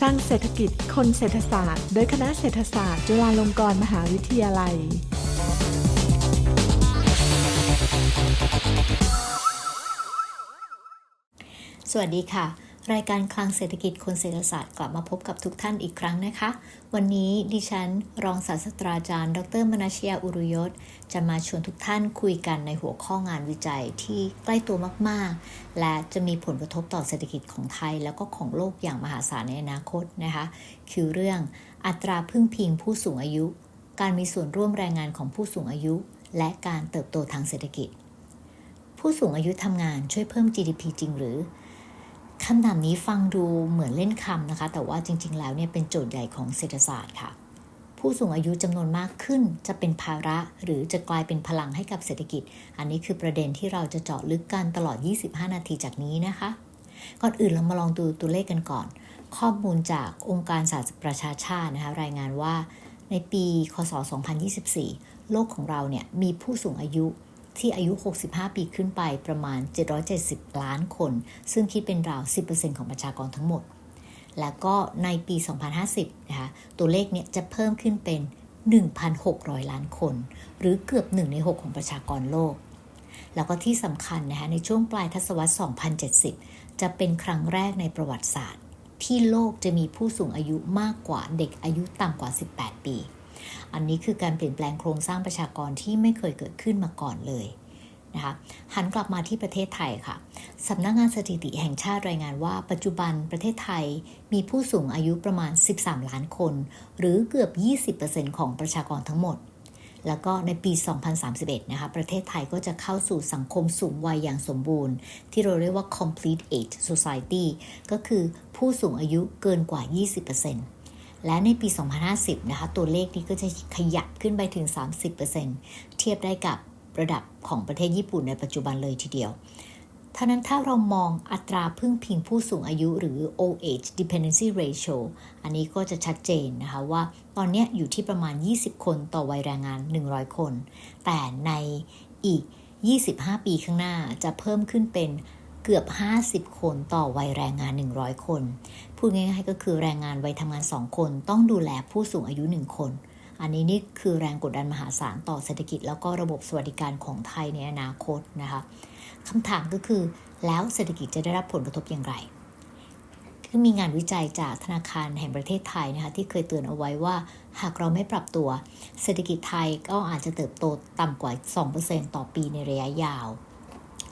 สร้างเศรษฐกิจคนเศรษฐศาสตร์ โดยคณะเศรษฐศาสตร์ จุฬาลงกรณ์มหาวิทยาลัย สวัสดีค่ะ รายการคลังเศรษฐกิจคนเศรษฐศาสตร์กลับมาพบกับทุกท่านอีกครั้งนะคะ วันนี้ดิฉัน รองศาสตราจารย์ ดรมนาชยาอุรุยศจะมาชวนทุกท่านคุยกันในหัวข้องานวิจัยที่ใกล้ตัวมาก ๆ และจะมีผลกระทบต่อเศรษฐกิจของไทย แล้วก็ของโลกอย่างมหาศาลในอนาคตนะคะ คือเรื่องอัตราพึ่งพิงผู้สูงอายุ การมีส่วนร่วมแรงงานของผู้สูงอายุ และการเติบโตทางเศรษฐกิจ ผู้สูงอายุทำงานช่วยเพิ่ม GDP จริงหรือ คำถามนี้ฟังดูเหมือนเล่นคำนะคะ แต่ว่าจริง ๆ แล้วเนี่ยเป็นโจทย์ใหญ่ของเศรษฐศาสตร์ค่ะ ผู้สูงอายุจำนวนมากขึ้นจะเป็นภาระหรือจะกลายเป็นพลังให้กับเศรษฐกิจ อันนี้คือประเด็นที่เราจะเจาะลึกกันตลอด 25 นาทีจากนี้นะคะ ก่อนอื่นเรามาลองดูตัวเลขกันก่อน ข้อมูลจากองค์การสหประชาชาตินะคะรายงานว่าในปี คศ 2024 โลกของเราเนี่ยมีผู้สูงอายุ ที่อายุ 65 ปีขึ้นไปประมาณ 770 ล้านคน ซึ่งคิดเป็นราว 10%ของประชากรทั้งหมด แล้วก็ในปี 2050 นะคะ ตัวเลขเนี่ยจะเพิ่มขึ้นเป็น 1,600 ล้านคน หรือเกือบ 1 ใน 6 ของประชากรโลก แล้วก็ที่สำคัญนะคะในช่วงปลายทศวรรษ 2070 จะเป็นครั้งแรกในประวัติศาสตร์ ที่โลกจะมีผู้สูงอายุมากกว่าเด็กอายุต่ำกว่า 18 ปี อันนี้คือการเปลี่ยนแปลงโครงสร้างประชากรที่ไม่เคยเกิดขึ้นมาก่อนเลยนะคะหันกลับมาที่ประเทศไทยค่ะสำนักงงานสถิติแห่งชาติรายงานว่า ปัจจุบันประเทศไทยมีผู้สูงอายุประมาณ 13 ล้านคน หรือเกือบ 20%ของประชากรทั้งหมด แล้วก็ในปี 2031 นะคะ ประเทศไทยก็จะเข้าสู่สังคมสูงวัยอย่างสมบูรณ์ ที่เราเรียกว่า complete age society ก็คือผู้สูงอายุเกินกว่า 20% และในปี 2050 นะคะ ตัวเลขนี้ก็จะขยับขึ้นไปถึง 30%เทียบได้กับระดับของประเทศญี่ปุ่นในปัจจุบันเลยทีเดียวท่านั้นถ้าเรามองอัตราพึ่งพิงผู้สูงอายุหรือ old age dependency ratio อันนี้ก็จะชัดเจนนะคะว่าตอนนี้อยู่ที่ประมาณ 20 คนต่อวัยแรงงาน 100 คน แต่ในอีก 25 ปีข้างหน้าจะเพิ่มขึ้นเป็น เกือบ 50 คนต่อวัยแรงงาน 100 คน พูดง่ายๆก็คือแรงงานวัยทำงาน 2 คน ต้องดูแลผู้สูงอายุ 1 คน อันนี้นี่คือแรงกดดันมหาศาลต่อเศรษฐกิจ แล้วก็ระบบสวัสดิการของไทยในอนาคตนะคะคำถามก็คือแล้วเศรษฐกิจจะได้รับผลกระทบอย่างไรคือมีงานวิจัยจากธนาคารแห่งประเทศไทยนะคะที่เคยเตือนเอาไว้ว่า หากเราไม่ปรับตัว เศรษฐกิจไทยก็อาจจะเติบโตต่ำกว่า 2%ต่อปีในระยะยาว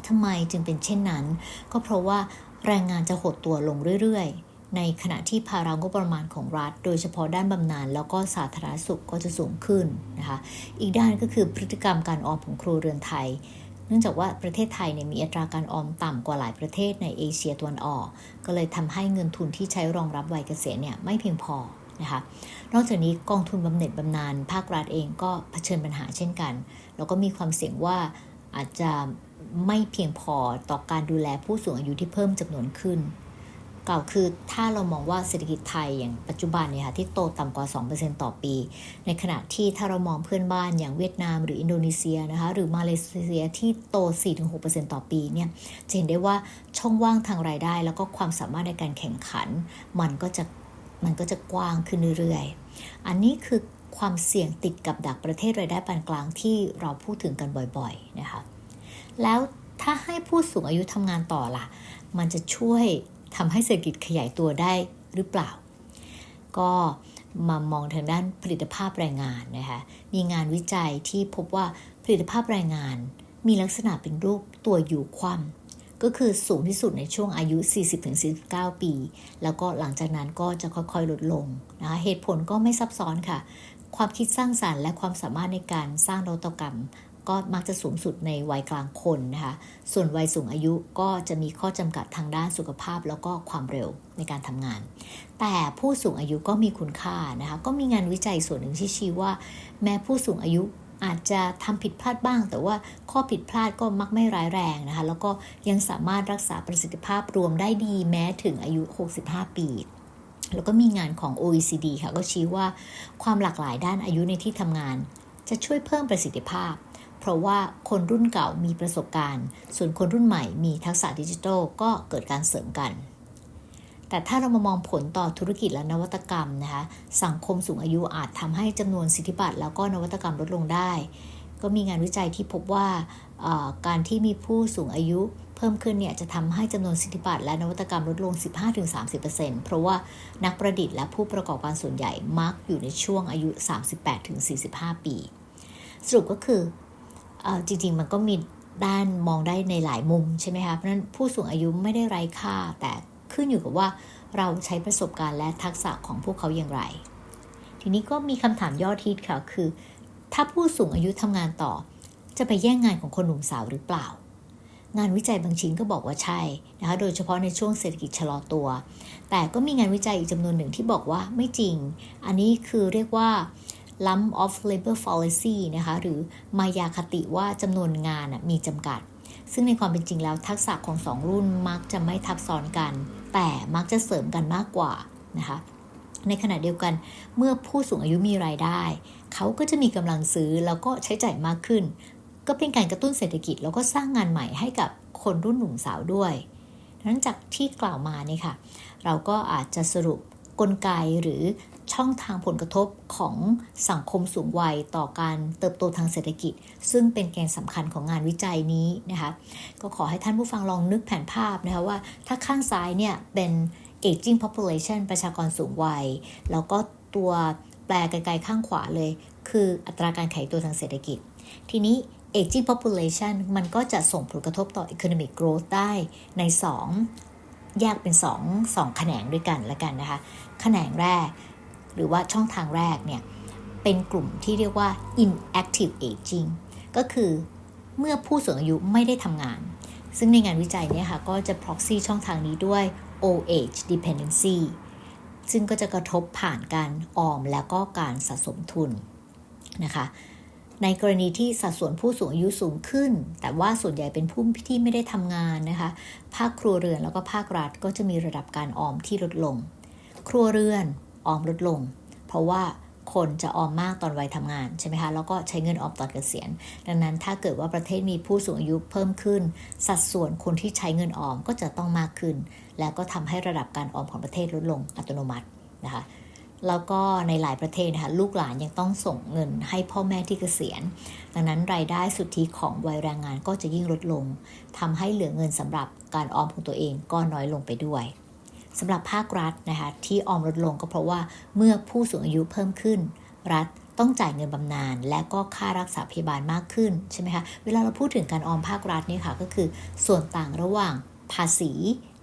ทำไมจึงเป็นเช่นนั้น ก็เพราะว่าแรงงานจะหดตัวลงเรื่อยในขณะที่ภาระงบประมาณของรัฐ โดยเฉพาะด้านบำนาญแล้วก็สาธารณสุขก็จะสูงขึ้นนะคะอีกด้านก็คือพฤติกรรมการออมของครัวเรือนไทยเนื่องจากว่าประเทศไทยเนี่ยมีอัตราการออมต่ำกว่าหลายประเทศในเอเชียตะวันออก ก็เลยทำให้เงินทุนที่ใช้รองรับวัยเกษียณเนี่ยไม่เพียงพอนะคะนอกจากนี้กองทุนบำเหน็จบำนาญภาครัฐเองก็เผชิญปัญหาเช่นกัน แล้วก็มีความเสี่ยงว่าอาจจะ ไม่เพียงพอต่อการดูแลผู้สูงอายุที่เพิ่มจำนวนขึ้นกล่าวคือถ้าเรามองว่าเศรษฐกิจไทยอย่างปัจจุบันเนี่ยค่ะที่โตต่ำกว่า 2%ต่อปี ในขณะที่ถ้าเรามองเพื่อนบ้านอย่างเวียดนามหรืออินโดนีเซียนะคะหรือมาเลเซียที่โต 4-6%ต่อปีเนี่ยจะเห็นได้ว่าช่องว่างทางรายได้ แล้วก็ความสามารถในการแข่งขัน มันก็จะมันก็จะกว้างขึ้นเรื่อยๆ อันนี้คือความเสี่ยงติดกับดักประเทศรายได้ปานกลางที่เราพูดถึงกันบ่อยๆนะคะ แล้วถ้าให้ผู้สูงอายุทำงานต่อล่ะ มันจะช่วยทำให้เศรษฐกิจขยายตัวได้หรือเปล่า ก็มามองทางด้านผลิตภาพแรงงานนะคะมีงานวิจัยที่พบว่าผลิตภาพแรงงาน มีลักษณะเป็นรูปตัวอยู่คว่ำก็คือสูงที่สุดในช่วงอายุ 40-49 ปี แล้วก็หลังจากนั้นก็จะค่อยๆลดลงนะคะเหตุผลก็ไม่ซับซ้อนค่ะ ความคิดสร้างสารรค์และความสามารถในการสร้างนวัตกรรม ก็มักจะสูงสุดในวัยกลางคนนะคะ ส่วนวัยสูงอายุก็จะมีข้อจำกัดทางด้านสุขภาพแล้วก็ความเร็วในการทำงาน แต่ผู้สูงอายุก็มีคุณค่านะคะ ก็มีงานวิจัยส่วนหนึ่งที่ชี้ว่า แม้ผู้สูงอายุอาจจะทำผิดพลาดบ้าง แต่ว่าข้อผิดพลาดก็มักไม่ร้ายแรงนะคะ แล้วก็ยังสามารถรักษาประสิทธิภาพรวมได้ดีแม้ถึงอายุ 65 ปีแล้วก็มีงานของ OECD ค่ะ ก็ชี้ว่าความหลากหลายด้านอายุในที่ทำงาน จะช่วยเพิ่มประสิทธิภาพเพ ราะว่าคนรุ่นเก่ามีประสบการณ์ ส่วนคนรุ่นใหม่มีทักษะดิจิทัลก็เกิดการเสริมกัน แต่ถ้าเรามามองผลต่อธุรกิจและนวัตกรรมนะคะ สังคมสูงอายุอาจทำให้จำนวนสิทธิบัตรแล้วก็นวัตกรรมลดลงได้ ก็มีงานวิจัยที่พบว่าการที่มีผู้สูงอายุเพิ่มขึ้นเนี่ยจะทำให้จำนวนสิทธิบัตรและนวัตกรรมลดลง 15-30%เพราะว่านักประดิษฐ์และผู้ประกอบการส่วนใหญ่มักอยู่ในช่วงอายุ 38-45 ปี สรุปก็คือ จริง ๆ มันก็มีด้านมองได้ในหลายมุมใช่ไหมคะเพราะฉะนั้นผู้สูงอายุไม่ได้ไร้ค่า แต่ขึ้นอยู่กับว่าเราใช้ประสบการณ์และทักษะของพวกเขาอย่างไร ทีนี้ก็มีคำถามยอดฮิตค่ะคือ ถ้าผู้สูงอายุทำงานต่อ จะไปแย่งงานของคนหนุ่มสาวหรือเปล่า งานวิจัยบางชิ้นก็บอกว่าใช่นะคะโดยเฉพาะในช่วงเศรษฐกิจชะลอตัว แต่ก็มีงานวิจัยอีกจำนวนหนึ่งที่บอกว่าไม่จริง อันนี้คือเรียกว่า lump of labor fallacy นะคะหรือมายาคติว่าจำนวนงานมีจำกัด ซึ่งในความเป็นจริงแล้วทักษะของสองรุ่นมักจะไม่ทับซ้อนกัน แต่มักจะเสริมกันมากกว่านะคะในขณะเดียวกันเมื่อผู้สูงอายุมีรายได้ เขาก็จะมีกำลังซื้อแล้วก็ใช้จ่ายมากขึ้น ก็เป็นการกระตุ้นเศรษฐกิจแล้วก็สร้างงานใหม่ให้กับคนรุ่นหนุ่มสาวด้วยดังนั้นจากที่กล่าวมาเนี่ยค่ะ เราก็อาจจะสรุปกลไกหรือ ช่องทางผลกระทบของสังคมสูงวัยต่อการเติบโตทางเศรษฐกิจ ซึ่งเป็นแกนสำคัญของงานวิจัยนี้นะคะก็ขอให้ท่านผู้ฟังลองนึกแผนภาพนะคะว่าถ้าข้างซ้ายเนี่ยเป็น aging population ประชากรสูงวัย แล้วก็ตัวแปลไกลๆข้างขวาเลย คืออัตราการขยายตัวทางเศรษฐกิจ ทีนี้ aging population มันก็จะส่งผลกระทบต่อ economic growth ได้ใน 2 แยกเป็น 2 2 แขนงด้วยกันละกันนะคะ แขนงแรก หรือว่าช่องทางแรกเนี่ยเป็นกลุ่มที่เรียกว่า inactive aging ก็คือเมื่อผู้สูงอายุไม่ได้ทำงาน ซึ่งในงานวิจัยเนี่ยค่ะก็จะ proxy ช่องทางนี้ด้วย old age dependency ซึ่งก็จะกระทบผ่านการออมแล้วก็การสะสมทุนนะคะ ในกรณีที่สัดส่วนผู้สูงอายุสูงขึ้น แต่ว่าส่วนใหญ่เป็นผู้ที่ไม่ได้ทำงานนะคะ ภาคครัวเรือนแล้วก็ภาครัฐก็จะมีระดับการออมที่ลดลง ครัวเรือน ออมลดลง เพราะว่าคนจะออมมากตอนวัยทำงานใช่ไหมคะ แล้วก็ใช้เงินออมตอนเกษียณ ดังนั้นถ้าเกิดว่าประเทศมีผู้สูงอายุเพิ่มขึ้น สัดส่วนคนที่ใช้เงินออมก็จะต้องมากขึ้น แล้วก็ทำให้ระดับการออมของประเทศลดลงอัตโนมัตินะคะ แล้วก็ในหลายประเทศนะคะลูกหลานยังต้องส่งเงินให้พ่อแม่ที่เกษียณ ดังนั้นรายได้สุทธิของวัยแรงงานก็จะยิ่งลดลงทำให้เหลือเงินสำหรับการออมของตัวเองก็น้อยลงไปด้วย สำหรับภาครัฐนะคะที่ออมลดลงก็เพราะว่าเมื่อผู้สูงอายุเพิ่มขึ้น รัฐต้องจ่ายเงินบำนาญและก็ค่ารักษาพยาบาลมากขึ้นใช่ไหมคะเวลาเราพูดถึงการออมภาครัฐนี่ค่ะก็คือส่วนต่างระหว่างภาษี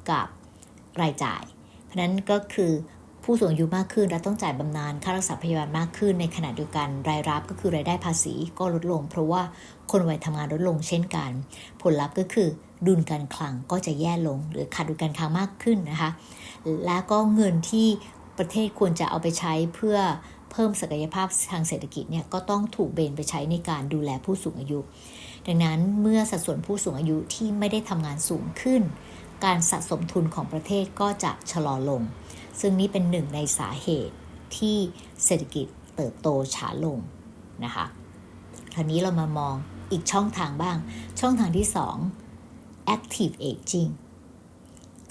กับรายจ่าย เพราะนั้นก็คือผู้สูงอายุมากขึ้นและต้องจ่ายบำนาญค่ารักษาพยาบาลมากขึ้น ในขณะเดียวกันรายรับก็คือรายได้ภาษีก็ลดลง เพราะว่าคนวัยทำงานลดลงเช่นกัน ผลลัพธ์ก็คือ ดุลการคลังก็จะแย่ลง หรือขาดดุลการคลังมากขึ้นนะคะ และก็เงินที่ประเทศควรจะเอาไปใช้เพื่อเพิ่มศักยภาพทางเศรษฐกิจเนี่ยก็ต้องถูกเบนไปใช้ในการดูแลผู้สูงอายุ ดังนั้นเมื่อสัดส่วนผู้สูงอายุที่ไม่ได้ทำงานสูงขึ้น การสะสมทุนของประเทศก็จะชะลอลง ซึ่งนี้เป็นหนึ่งในสาเหตุที่เศรษฐกิจเติบโตช้าลงนะคะคราวนี้เรามามองอีกช่องทางบ้าง ช่องทางที่ 2 active aging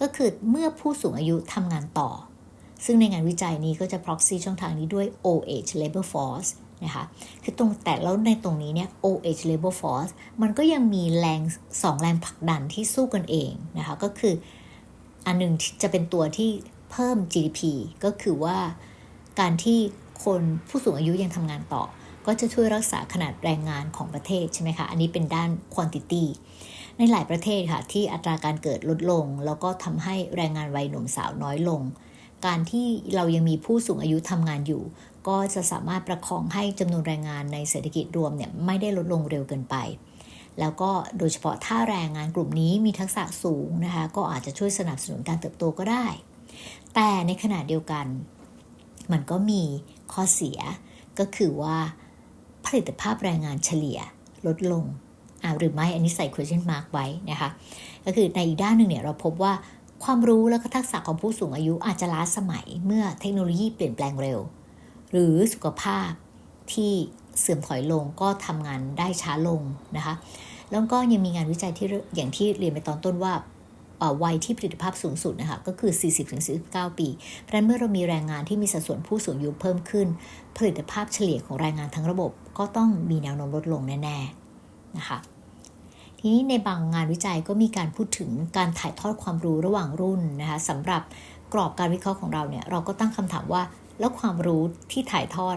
ก็คือเมื่อผู้สูงอายุทำงานต่อ ซึ่งในงานวิจัยนี้ก็จะ proxy ช่องทางนี้ด้วย old age labor force นะคะคือตรงแต่แล้วในตรงนี้เนี่ย old age labor force มันก็ยังมีแรงสองแรงผลักดันที่สู้กันเองนะคะก็คืออันหนึ่งจะเป็นตัวที่เพิ่ม GDP ก็คือว่าการที่คนผู้สูงอายุยังทำงานต่อ ก็จะช่วยรักษาขนาดแรงงานของประเทศใช่ไหมคะ อันนี้เป็นด้าน quantity ในหลายประเทศค่ะที่อัตราการเกิดลดลง แล้วก็ทำให้แรงงานวัยหนุ่มสาวน้อยลง การที่เรายังมีผู้สูงอายุทำงานอยู่ ก็จะสามารถประคองให้จำนวนแรงงานในเศรษฐกิจรวมเนี่ยไม่ได้ลดลงเร็วเกินไป แล้วก็โดยเฉพาะถ้าแรงงานกลุ่มนี้มีทักษะสูงนะคะก็อาจจะช่วยสนับสนุนการเติบโตก็ได้ แต่ในขณะเดียวกัน มันก็มีข้อเสียก็คือว่าผลิตภาพแรงงานเฉลี่ยลดลง หรือไม่อันนี้ใส่ question mark ไว้นะคะ ก็คือในอีกด้านหนึ่งเนี่ยเราพบว่าความรู้และก็ทักษะของผู้สูงอายุอาจจะล้าสมัยเมื่อเทคโนโลยีเปลี่ยนแปลงเร็ว หรือสุขภาพที่เสื่อมถอยลงก็ทำงานได้ช้าลงนะคะ แล้วก็ยังมีงานวิจัยที่อย่างที่เรียนไปตอนต้นว่าวัยที่ผลิตภาพสูงสุดนะคะก็คือ 40-49 ปี เพราะฉะนั้นเมื่อเรามีแรงงานที่มีสัดส่วนผู้สูงอายุเพิ่มขึ้น ผลิตภาพเฉลี่ยของแรงงานทั้งระบบ ก็ต้องมีแนวโน้มลดลงแน่ๆนะคะ ทีนี้ในบางงานวิจัยก็มีการพูดถึงการถ่ายทอดความรู้ระหว่างรุ่นนะคะสำหรับกรอบการวิเคราะห์ของเราเนี่ยเราก็ตั้งคำถามว่าแล้วความรู้ที่ถ่ายทอด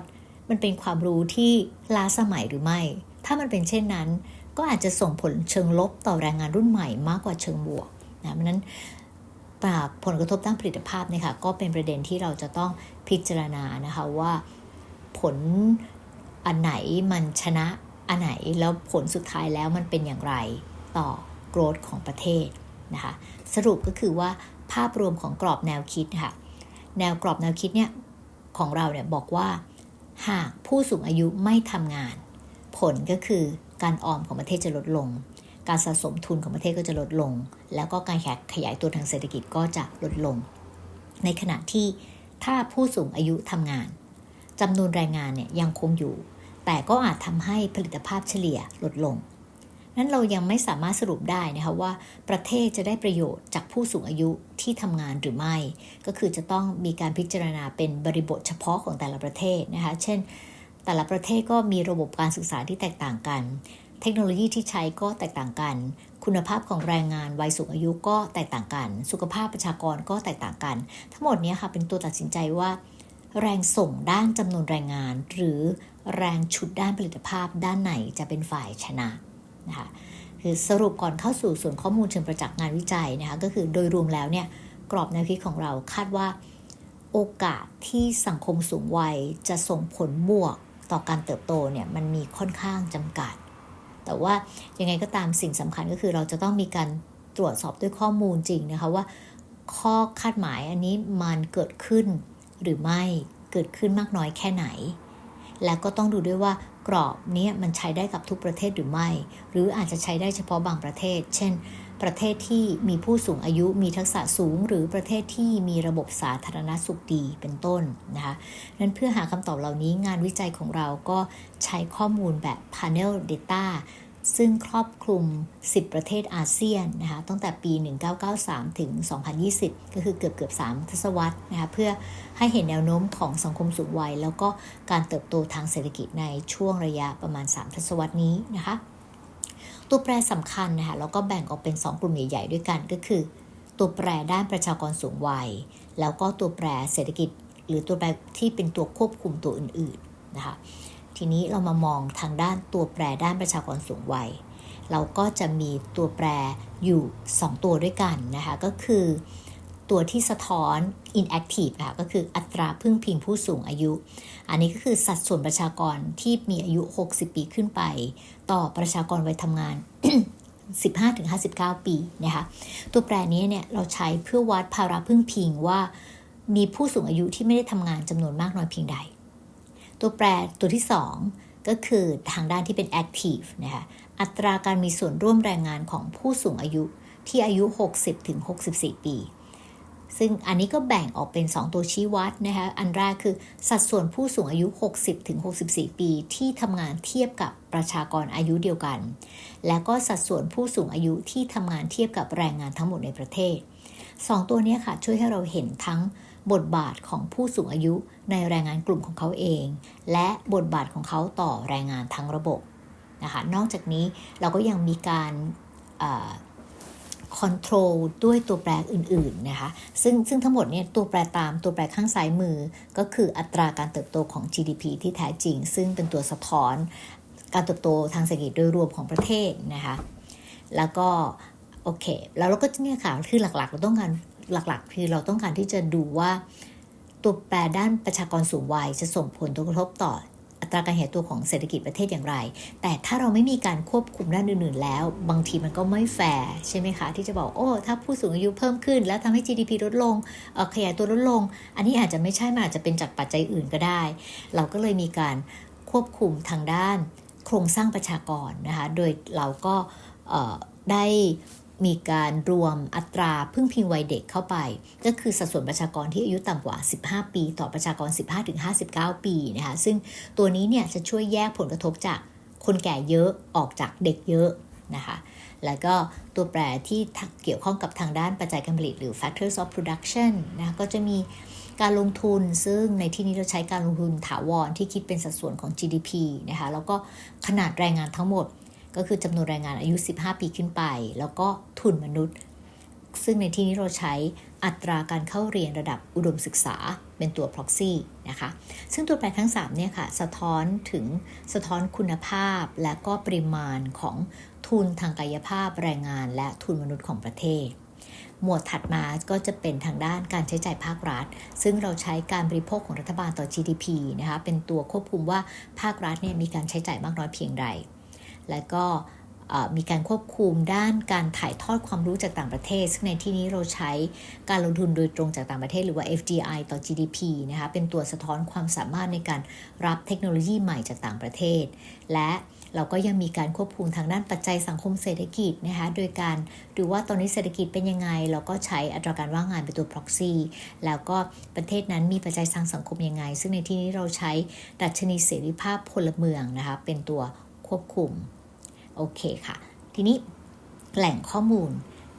มันเป็นความรู้ที่ล้าสมัยหรือไม่ ถ้ามันเป็นเช่นนั้น ก็อาจจะส่งผลเชิงลบต่อแรงงานรุ่นใหม่มากกว่าเชิงบวกนะเพราะนั้นจากผลกระทบด้านผลิตภาพเนี่ยค่ะก็เป็นประเด็นที่เราจะต้องพิจารณานะคะว่าผลอันไหนมันชนะ อันไหนแล้วผลสุดท้ายแล้วมันเป็นอย่างไรต่อ growth ของประเทศนะคะสรุปก็คือว่าภาพรวมของกรอบแนวคิดค่ะแนวกรอบแนวคิดเนี่ยของเราเนี่ยบอกว่า หากผู้สูงอายุไม่ทำงาน ผลก็คือการออมของประเทศจะลดลง การสะสมทุนของประเทศก็จะลดลง แล้วก็การขยายตัวทางเศรษฐกิจก็จะลดลง ในขณะที่ถ้าผู้สูงอายุทำงานจำนวนแรงงานเนี่ยยังคงอยู่ แต่ก็อาจทำให้ผลิตภาพเฉลี่ยลดลง นั้นเรายังไม่สามารถสรุปได้นะคะว่าประเทศจะได้ประโยชน์จากผู้สูงอายุที่ทำงานหรือไม่ ก็คือจะต้องมีการพิจารณาเป็นบริบทเฉพาะของแต่ละประเทศนะคะ เช่น แต่ละประเทศก็มีระบบการศึกษาที่แตกต่างกัน เทคโนโลยีที่ใช้ก็แตกต่างกัน คุณภาพของแรงงานวัยสูงอายุก็แตกต่างกัน สุขภาพประชากรก็แตกต่างกัน ทั้งหมดนี้ค่ะเป็นตัวตัดสินใจว่า แรงส่งด้านจำนวนแรงงาน หรือแรงฉุดด้านผลิตภาพด้านไหนจะเป็นฝ่ายชนะนะคะคือสรุปก่อนเข้าสู่ส่วนข้อมูลเชิงประจักษ์งานวิจัยนะคะก็คือโดยรวมแล้วเนี่ยกรอบแนวคิดของเราคาดว่าโอกาสที่สังคมสูงวัยจะส่งผลบวกต่อการเติบโตเนี่ยมันมีค่อนข้างจำกัด แต่ว่ายังไงก็ตามสิ่งสำคัญก็คือเราจะต้องมีการตรวจสอบด้วยข้อมูลจริงนะคะว่าข้อคาดหมายอันนี้มันเกิดขึ้น หรือไม่เกิดขึ้นมากน้อยแค่ไหน แล้วก็ต้องดูด้วยว่ากรอบนี้มันใช้ได้กับทุกประเทศหรือไม่ หรืออาจจะใช้ได้เฉพาะบางประเทศ เช่น ประเทศที่มีผู้สูงอายุมีทักษะสูง หรือประเทศที่มีระบบสาธารณสุขดีเป็นต้นนะคะนั้นเพื่อหาคำตอบเหล่านี้งานวิจัยของเราก็ใช้ข้อมูลแบบ Panel Data ซึ่งครอบคลุม 10 ประเทศอาเซียนนะคะตั้งแต่ปี 1993 ถึง 2020 ก็คือเกือบเกือบ3ทศวรรษนะคะเพื่อให้เห็นแนวโน้มของสังคมสูงวัย แล้วก็การเติบโตทางเศรษฐกิจในช่วงระยะประมาณ 3 ทศวรรษนี้นะคะตัวแปรสำคัญนะคะแล้วก็แบ่งออกเป็น 2 กลุ่มใหญ่ ๆ ด้วยกันก็คือ ตัวแปรด้านประชากรสูงวัย แล้วก็ตัวแปรเศรษฐกิจ หรือตัวแปรที่เป็นตัวควบคุมตัวอื่นๆนะคะ ทีนี้เรามามองทางด้านตัวแปรด้านประชากรสูงวัย เราก็จะมีตัวแปรอยู่ 2 ตัวด้วยกันนะคะ ก็คือตัวที่สะท้อน inactive ค่ะก็คืออัตราพึ่งพิงผู้สูงอายุ อันนี้ก็คือสัดส่วนประชากรที่มีอายุ 60 ปีขึ้นไป ต่อประชากรวัยทำงาน 15-59 ปีนะคะ ตัวแปรนี้เนี่ยเราใช้เพื่อวัดภาระพึ่งพิงว่า มีผู้สูงอายุที่ไม่ได้ทำงานจำนวนมากน้อยเพียงใด ตัวแปรตัวที่ 2 ก็คือทางด้านที่เป็น active นะคะอัตราการมีส่วนร่วมแรงงานของผู้สูงอายุที่อายุ 60-64 ปี ซึ่งอันนี้ก็แบ่งออกเป็น 2 ตัวชี้วัดนะคะอันแรกคือสัดส่วนผู้สูงอายุ 60-64 ปี ที่ทำงานเทียบกับประชากรอายุเดียวกัน แล้วก็สัดส่วนผู้สูงอายุที่ทำงานเทียบกับแรงงานทั้งหมดในประเทศ 2 ตัวนี้ค่ะช่วยให้เราเห็นทั้ง บทบาทของผู้สูงอายุในแรงงานกลุ่มของเขาเอง และบทบาทของเขาต่อแรงงานทั้งระบบนะคะนอกจากนี้เราก็ยังมีการคอนโทรลด้วยตัวแปรอื่นๆนะคะซึ่งซึ่งทั้งหมดเนี่ยตัวแปรตามตัวแปรข้างซ้ายมือ ก็คืออัตราการเติบโตของ GDP ที่แท้จริง ซึ่งเป็นตัวสะท้อน การเติบโตทางเศรษฐกิจโดยรวมของประเทศนะคะแล้วก็โอเคแล้วเราก็เนี่ยค่ะคือหลักๆ เราต้องการ หลักๆ คือเราต้องการที่จะดูว่า ตัวแปรด้านประชากรสูงวัยจะส่งผลกระทบต่ออัตราการเหตุตัวของเศรษฐกิจประเทศอย่างไร แต่ถ้าเราไม่มีการควบคุมด้านอื่นๆแล้ว บางทีมันก็ไม่แฟร์ใช่ไหมคะ ที่จะบอกโอ้ ถ้าผู้สูงอายุเพิ่มขึ้น แล้วทำให้ GDP ลดลงขยายตัวลดลง อันนี้อาจจะไม่ใช่มันอาจจะเป็นจากปัจจัยอื่นก็ได้ เราก็เลยมีการควบคุมทางด้านโครงสร้างประชากรนะคะ โดยเราก็ได้ มีการรวมอัตราพึ่งพิงวัยเด็กเข้าไป ก็คือสัดส่วนประชากรที่อายุต่ำกว่า 15 ปี ต่อประชากร 15-59 ปีนะคะซึ่งตัวนี้เนี่ยจะช่วยแยกผลกระทบจากคนแก่เยอะออกจากเด็กเยอะนะคะแล้วก็ตัวแปรที่เกี่ยวข้องกับทางด้านปัจจัยการผลิตหรือ factors of production นะก็จะมีการลงทุนซึ่งในที่นี้เราใช้การลงทุนถาวรที่คิดเป็นสัดส่วนของ GDP นะคะแล้วก็ขนาดแรงงานทั้งหมด ก็คือจำนวนแรงงานอายุ 15 ปีขึ้นไป แล้วก็ทุนมนุษย์ ซึ่งในที่นี้เราใช้อัตราการเข้าเรียนระดับอุดมศึกษาเป็นตัว proxy นะคะ ซึ่งตัวแปรทั้ง 3 เนี่ยค่ะ สะท้อนถึงสะท้อนคุณภาพและก็ปริมาณของทุนทางกายภาพแรงงานและทุนมนุษย์ของประเทศ หมวดถัดมาก็จะเป็นทางด้านการใช้จ่ายภาครัฐ ซึ่งเราใช้การบริโภคของรัฐบาลต่อ GDP นะคะ เป็นตัวควบคุมว่าภาครัฐเนี่ยมีการใช้จ่ายมากน้อยเพียงใด และก็มีการควบคุมด้านการถ่ายทอดความรู้จากต่างประเทศ ซึ่งในที่นี้เราใช้การลงทุนโดยตรงจากต่างประเทศ หรือว่า FDI ต่อ GDP นะคะเป็นตัวสะท้อนความสามารถในการรับเทคโนโลยีใหม่จากต่างประเทศ และเราก็ยังมีการควบคุมทางด้านปัจจัยสังคมเศรษฐกิจนะคะโดยการดูว่าตอนนี้เศรษฐกิจเป็นยังไง เราก็ใช้อัตราการว่างงานเป็นตัว proxy แล้วก็ประเทศนั้นมีปัจจัยทางสังคมยังไง ซึ่งในที่นี้เราใช้ดัชนีเสรีภาพพลเมืองนะคะเป็นตัว ควบคุม โอเคค่ะ ทีนี้แหล่งข้อมูล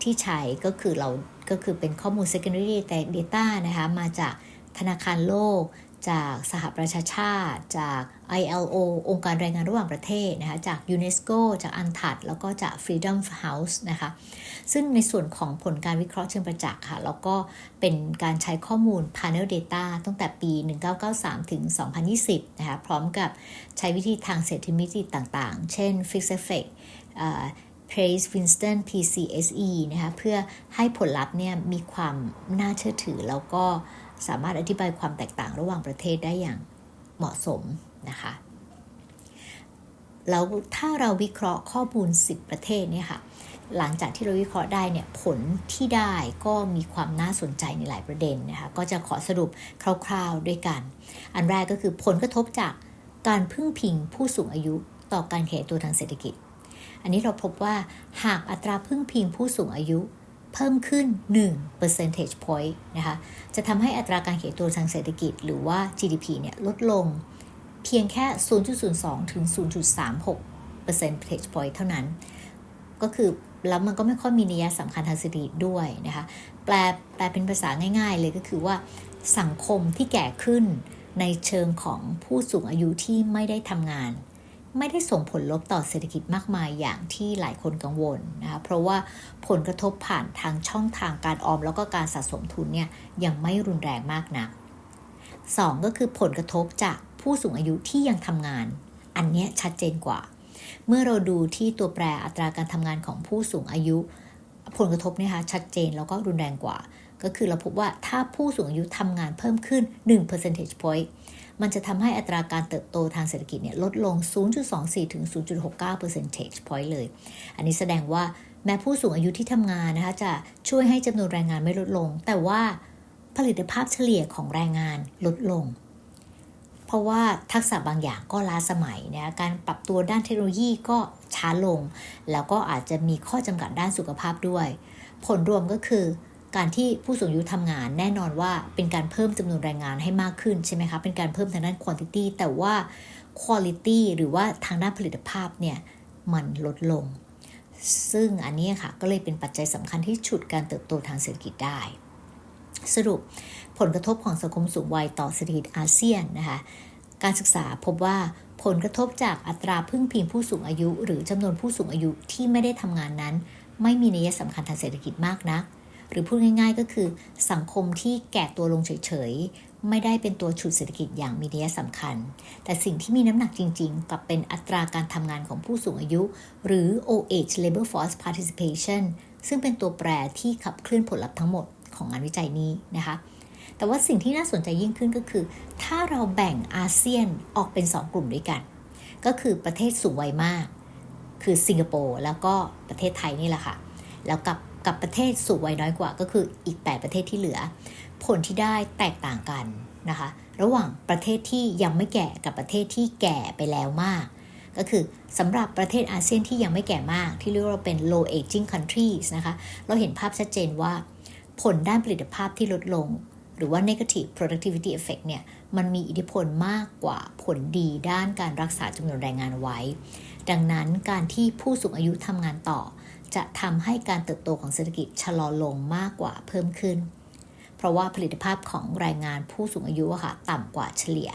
ที่ใช้ก็คือเราก็คือเป็นข้อมูล secondary data นะคะ มาจากธนาคารโลก จากสหประชาชาติ จาก ILO องค์การแรงงานระหว่างประเทศนะคะ จาก UNESCO จากอันทัดแล้วก็จาก Freedom House นะคะ ซึ่งในส่วนของผลการวิเคราะห์เชิงประจักษ์ค่ะ แล้วก็เป็นการใช้ข้อมูล Panel Data ตั้งแต่ปี 1993 ถึง 2020 นะคะ พร้อมกับใช้วิธีทางเศรษฐมิติต่างๆ เช่น Fixed Effect Praise Winston PCSE นะคะ เพื่อให้ผลลัพธ์เนี่ยมีความน่าเชื่อถือ แล้วก็สามารถอธิบายความแตกต่างระหว่างประเทศได้อย่างเหมาะสมนะคะแล้วถ้าเราวิเคราะห์ข้อมูล 10 ประเทศเนี่ยค่ะ หลังจากที่เราวิเคราะห์ได้เนี่ยผลที่ได้ก็มีความน่าสนใจในหลายประเด็นนะคะก็จะขอสรุปคร่าวๆด้วยกัน อันแรกก็คือผลกระทบจากการพึ่งพิงผู้สูงอายุต่อการขยายตัวทางเศรษฐกิจ อันนี้เราพบว่าหากอัตราพึ่งพิงผู้สูงอายุเพิ่มขึ้น 1 percentage point นะคะจะทำให้อัตราการขยายตัวทางเศรษฐกิจ หรือว่า GDP เนี่ยลดลงเพียงแค่ 0.02 ถึง 0.36 percentage point เท่านั้น ก็คือแล้วมันก็ไม่ค่อยมีนัยสำคัญทางเศรษฐกิด้วยนะคะแปลแปลเป็นภาษาง่าย ๆ เลยก็คือว่าสังคมที่แก่ขึ้นในเชิงของผู้สูงอายุที่ไม่ได้ทำงาน ไม่ได้ส่งผลลบต่อเศรษฐกิจมากมายอย่างที่หลายคนกังวลนะคะเพราะว่าผลกระทบผ่านทางช่องทางการออม แล้วก็การสะสมทุนเนี่ยยังไม่รุนแรงมากนัก 2 ก็คือผลกระทบจากผู้สูงอายุที่ยังทำงาน อันนี้ชัดเจนกว่า เมื่อเราดูที่ตัวแปรอัตราการทำงานของผู้สูงอายุ ผลกระทบเนี่ยคะชัดเจนแล้วก็รุนแรงกว่า ก็คือเราพบว่าถ้าผู้สูงอายุทำงานเพิ่มขึ้น 1 percentage point มันจะทำให้อัตราการเติบโตทางเศรษฐกิจเนี่ยลดลง 0.24 ถึง 0.69 percentage point เลย อันนี้แสดงว่าแม้ผู้สูงอายุที่ทำงานนะคะจะช่วยให้จำนวนแรงงานไม่ลดลง แต่ว่าผลิตภาพเฉลี่ยของแรงงานลดลง เพราะว่าทักษะบางอย่างก็ล้าสมัยนะการปรับตัวด้านเทคโนโลยีก็ช้าลง แล้วก็อาจจะมีข้อจำกัดด้านสุขภาพด้วย ผลรวมก็คือการที่ผู้สูงอายุทำงานแน่นอนว่าเป็นการเพิ่มจำนวนแรงงานให้มากขึ้นใช่ไหมคะเป็นการเพิ่มทางด้าน quantity แต่ว่า quality หรือว่าทางด้านผลิตภาพเนี่ยมันลดลง ซึ่งอันนี้ค่ะก็เลยเป็นปัจจัยสำคัญที่ฉุดการเติบโตทางเศรษฐกิจได้ สรุป ผลกระทบของสังคมสูงวัยต่อเศรษฐกิจอาเซียนนะคะการศึกษาพบว่าผลกระทบจากอัตราพึ่งพิงผู้สูงอายุ หรือจำนวนผู้สูงอายุที่ไม่ได้ทำงานนั้น ไม่มีนัยสำคัญทางเศรษฐกิจมากนะัก หรือพูดง่าย ๆ ก็คือ สังคมที่แก่ตัวลงเฉยๆ ไม่ได้เป็นตัวฉุดเศรษฐกิจอย่างมีนัยสำคัญ แต่สิ่งที่มีน้ำหนักจริงๆกับเป็นอัตราการทำงานของผู้สูงอายุ หรือ OH Labor Force Participation ซึ่งเป็นตัวแปรที่ขับเคลื่อนผลลัพธ์ทั้งหมดของงานวิจัยนี้นะคะ แต่ว่าสิ่งที่น่าสนใจยิ่งขึ้นก็คือ ถ้าเราแบ่งอาเซียนออกเป็น 2 กลุ่มด้วยกัน ก็คือประเทศสูงวัยมาก คือสิงคโปร์แล้วก็ประเทศไทยนี่แหละค่ะ แล้วกับกับประเทศสูงวัยน้อยกว่าก็คืออีก 8 ประเทศที่เหลือ ผลที่ได้แตกต่างกันนะคะ ระหว่างประเทศที่ยังไม่แก่กับประเทศที่แก่ไปแล้วมาก ก็คือสำหรับประเทศอาเซียนที่ยังไม่แก่มากที่เรียกว่าเป็น low aging countries นะคะ เราเห็นภาพชัดเจนว่า ผลด้านผลิตภาพที่ลดลง หรือว่า negative productivity effect เนี่ยมันมีอิทธิพลมากกว่าผลดีด้านการรักษาจำนวนแรงงานไว้ ดังนั้นการที่ผู้สูงอายุทำงานต่อ จะทำให้การเติบโตของเศรษฐกิจชะลอลงมากกว่าเพิ่มขึ้น เพราะว่าผลิตภาพของแรงงานผู้สูงอายุค่ะต่ำกว่าเฉลี่ย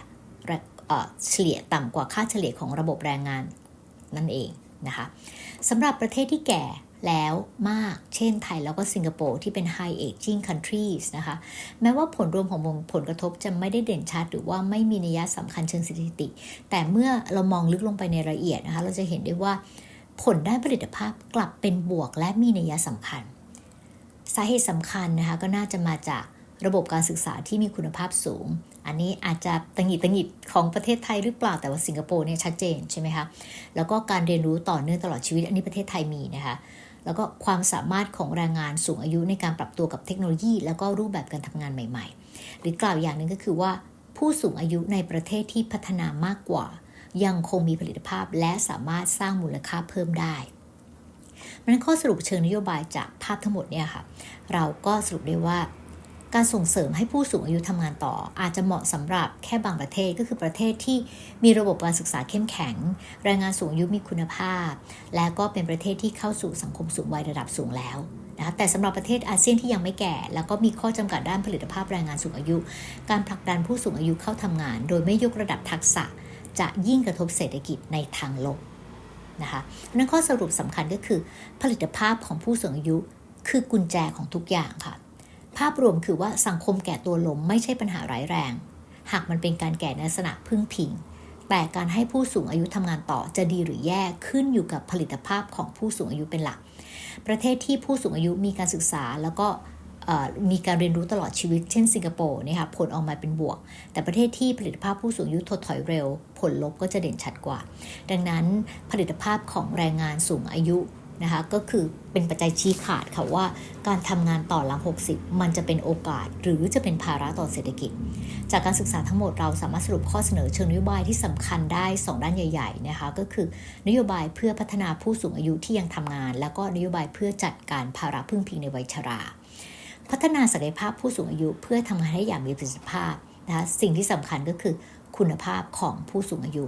เฉลี่ยต่ำกว่าค่าเฉลี่ยของระบบแรงงานนั่นเองนะคะสำหรับประเทศที่แก่ แล้วมาก เช่นไทยแล้วก็สิงคโปร์ที่เป็น high aging countries นะคะ แม้ว่าผลรวมของผลกระทบจะไม่ได้เด่นชัด หรือว่าไม่มีนัยสำคัญเชิงสถิติ แต่เมื่อเรามองลึกลงไปในรายละเอียดนะคะ เราจะเห็นได้ว่าผลด้านผลิตภาพกลับเป็นบวกและมีนัยสำคัญ สาเหตุสำคัญนะคะก็น่าจะมาจากระบบการศึกษาที่มีคุณภาพสูง อันนี้อาจจะตังหิดตังหิดของประเทศไทยหรือเปล่า แต่ว่าสิงคโปร์เนี่ยชัดเจนใช่ไหมคะ แล้วก็การเรียนรู้ต่อเนื่องตลอดชีวิต อันนี้ประเทศไทยมีนะคะ แล้วก็ความสามารถของแรงงานสูงอายุในการปรับตัวกับเทคโนโลยี แล้วก็รูปแบบการทำงานใหม่ ๆ หรือกล่าวอย่างหนึ่งก็คือว่าผู้สูงอายุในประเทศที่พัฒนามากกว่า ยังคงมีผลิตภาพและสามารถสร้างมูลค่าเพิ่มได้มันข้อสรุปเชิงนโยบายจากภาพทั้งหมดเนี่ยค่ะ เราก็สรุปได้ว่า การส่งเสริมให้ผู้สูงอายุทำงานต่อ อาจจะเหมาะสำหรับแค่บางประเทศก็คือประเทศที่มีระบบการศึกษาเข้มแข็ง แรงงานสูงอายุมีคุณภาพ และก็เป็นประเทศที่เข้าสู่สังคมสูงวัยระดับสูงแล้วนะแต่สำหรับประเทศอาเซียนที่ยังไม่แก่ แล้วก็มีข้อจำกัดด้านผลิตภาพแรงงานสูงอายุ การผลักดันผู้สูงอายุเข้าทำงาน โดยไม่ยกระดับทักษะ จะยิ่งกระทบเศรษฐกิจในทางลบนะคะนั่นข้อสรุปสำคัญก็คือ ผลิตภาพของผู้สูงอายุคือกุญแจของทุกอย่างค่ะ ภาพรวมคือว่าสังคมแก่ตัวลมไม่ใช่ปัญหาร้ายแรง หากมันเป็นการแก่ในลักษณะพึ่งพิง แต่การให้ผู้สูงอายุทำงานต่อจะดีหรือแย่ขึ้นอยู่กับผลิตภาพของผู้สูงอายุเป็นหลัก ประเทศที่ผู้สูงอายุมีการศึกษาแล้วก็มีการเรียนรู้ตลอดชีวิต เช่นสิงคโปร์นะคะผลออกมาเป็นบวก แต่ประเทศที่ผลิตภาพผู้สูงอายุถดถอยเร็ว ผลลบก็จะเด่นชัดกว่า ดังนั้นผลิตภาพของแรงงานสูงอายุ นะคะก็คือเป็นปัจจัยชี้ขาดค่ะว่า การทำงานต่อหลัง 60 มันจะเป็นโอกาส หรือจะเป็นภาระต่อเศรษฐกิจ จากการศึกษาทั้งหมดเราสามารถสรุปข้อเสนอเชิงนโยบายที่สำคัญได้ 2 ด้านใหญ่ๆนะคะก็คือนโยบายเพื่อพัฒนาผู้สูงอายุที่ยังทำงาน แล้วก็นโยบายเพื่อจัดการภาระพึ่งพิงในวัยชรา พัฒนาศักยภาพผู้สูงอายุเพื่อทำงานให้อย่างมีประสิทธิภาพนะคะสิ่งที่สำคัญก็คือคุณภาพของผู้สูงอายุ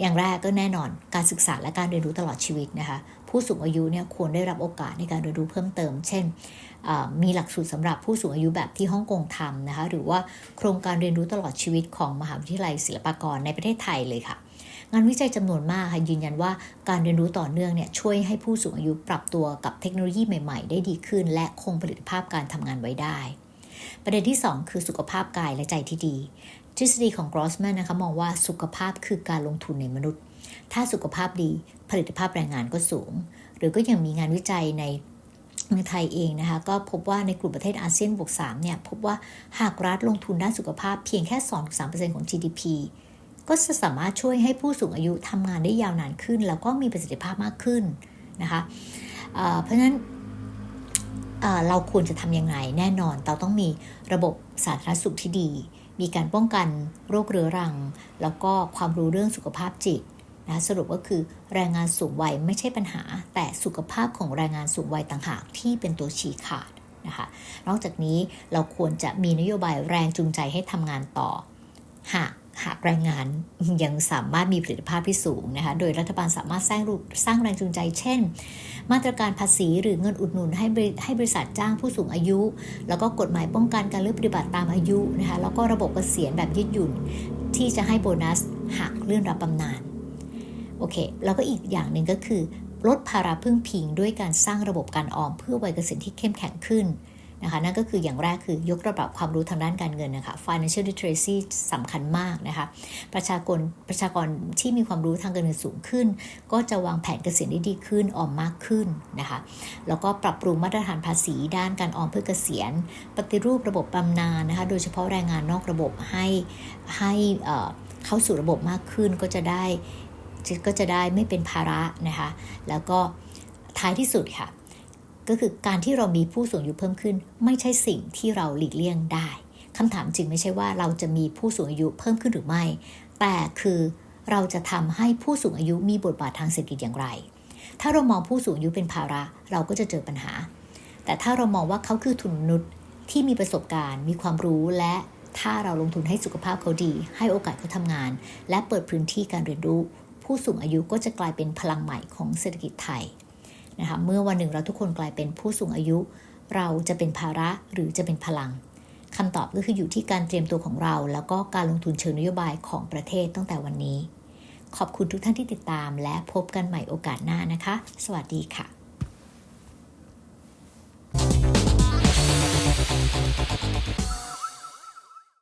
อย่างแรกก็แน่นอนการศึกษาและการเรียนรู้ตลอดชีวิตนะคะ ผู้สูงอายุเนี่ยควรได้รับโอกาสในการเรียนรู้เพิ่มเติม เช่น มีหลักสูตรสำหรับผู้สูงอายุแบบที่ฮ่องกงทำนะคะ หรือว่าโครงการเรียนรู้ตลอดชีวิตของมหาวิทยาลัยศิลปากรในประเทศไทยเลยค่ะงานวิจัยจำนวนมากค่ะยืนยันว่าการเรียนรู้ต่อเนื่องเนี่ยช่วยให้ผู้สูงอายุปรับตัวกับเทคโนโลยีใหม่ๆ ได้ดีขึ้น และคงผลิตภาพการทำงานไว้ได้ ประเด็นที่ 2 คือสุขภาพกายและใจที่ดี ทฤษฎีของ Grossman นะคะมองว่าสุขภาพคือการลงทุนในมนุษย์ ถ้าสุขภาพดี ผลิตภาพแรงงานก็สูง หรือก็ยังมีงานวิจัยในเมืองไทยเองนะคะก็พบว่าในกลุ่มประเทศอาเซียนบวก3เนี่ยพบว่าหากรัฐลงทุนด้านสุขภาพเพียงแค่ 2-3%ของ GDP ก็จะสามารถช่วยให้ผู้สูงอายุทำงานได้ยาวนานขึ้น แล้วก็มีประสิทธิภาพมากขึ้นนะคะเพราะฉะนั้นเราควรจะทำยังไงแน่นอน เราต้องมีระบบสาธารณสุขที่ดี มีการป้องกันโรคเรื้อรัง แล้วก็ความรู้เรื่องสุขภาพจิต นะสรุปก็คือแรงงานสูงวัยไม่ใช่ปัญหา แต่สุขภาพของแรงงานสูงวัยต่างหากที่เป็นตัวชี้ขาดนะคะนอกจากนี้เราควรจะมีนโยบายแรงจูงใจให้ทำงานต่อ หากหากแรงงานยังสามารถมีผลิตภาพที่สูงนะคะ โดยรัฐบาลสามารถสร้างสร้างแรงจูงใจ เช่น มาตรการภาษีหรือเงินอุดหนุนให้ให้บริษัทจ้างผู้สูงอายุ แล้วก็กฎหมายป้องกันการเลือกปฏิบัติตามอายุนะคะ แล้วก็ระบบเกษียณแบบยืดหยุ่น ที่จะให้โบนัสหากเลื่อนรับบำนาญ โอเค แล้วก็อีกอย่างหนึ่งก็คือ ลดภาระพึ่งพิงด้วยการสร้างระบบการออมเพื่อวัยเกษียณที่เข้มแข็งขึ้นนะคะนั่นก็คืออย่างแรกคือยกระดับความรู้ทางด้านการเงินนะคะ financial literacy สำคัญมากนะคะ ประชากรประชากรที่มีความรู้ทางการเงินสูงขึ้น ก็จะวางแผนเกษียณได้ดีขึ้นออมมากขึ้นนะคะ แล้วก็ปรับปรุงมาตรฐานภาษีด้านการออมเพื่อเกษียณ ปฏิรูประบบบำนาญนะคะ โดยเฉพาะแรงงานนอกระบบให้ให้เข้าสู่ระบบมากขึ้นก็จะได้ ก็จะได้ไม่เป็นภาระนะคะ แล้วก็ท้ายที่สุดค่ะ ก็คือการที่เรามีผู้สูงอายุเพิ่มขึ้น ไม่ใช่สิ่งที่เราหลีกเลี่ยงได้คำถามจริงไม่ใช่ว่าเราจะมีผู้สูงอายุเพิ่มขึ้นหรือไม่ แต่คือเราจะทำให้ผู้สูงอายุมีบทบาททางเศรษฐกิจอย่างไร ถ้าเรามองผู้สูงอายุเป็นภาระเราก็จะเจอปัญหา แต่ถ้าเรามองว่าเขาคือทุนมนุษย์ที่มีประสบการณ์ มีความรู้และถ้าเราลงทุนให้สุขภาพเขาดี ให้โอกาสเขาทำงาน และเปิดพื้นที่การเรียนรู้ ผู้สูงอายุก็จะกลายเป็นพลังใหม่ของเศรษฐกิจไทยนะคะเมื่อวันหนึ่งเราทุกคนกลายเป็นผู้สูงอายุ เราจะเป็นภาระหรือจะเป็นพลังคำตอบก็คืออยู่ที่การเตรียมตัวของเรา แล้วก็การลงทุนเชิงนโยบายของประเทศตั้งแต่วันนี้ ขอบคุณทุกท่านที่ติดตาม และพบกันใหม่โอกาสหน้านะคะ สวัสดีค่ะ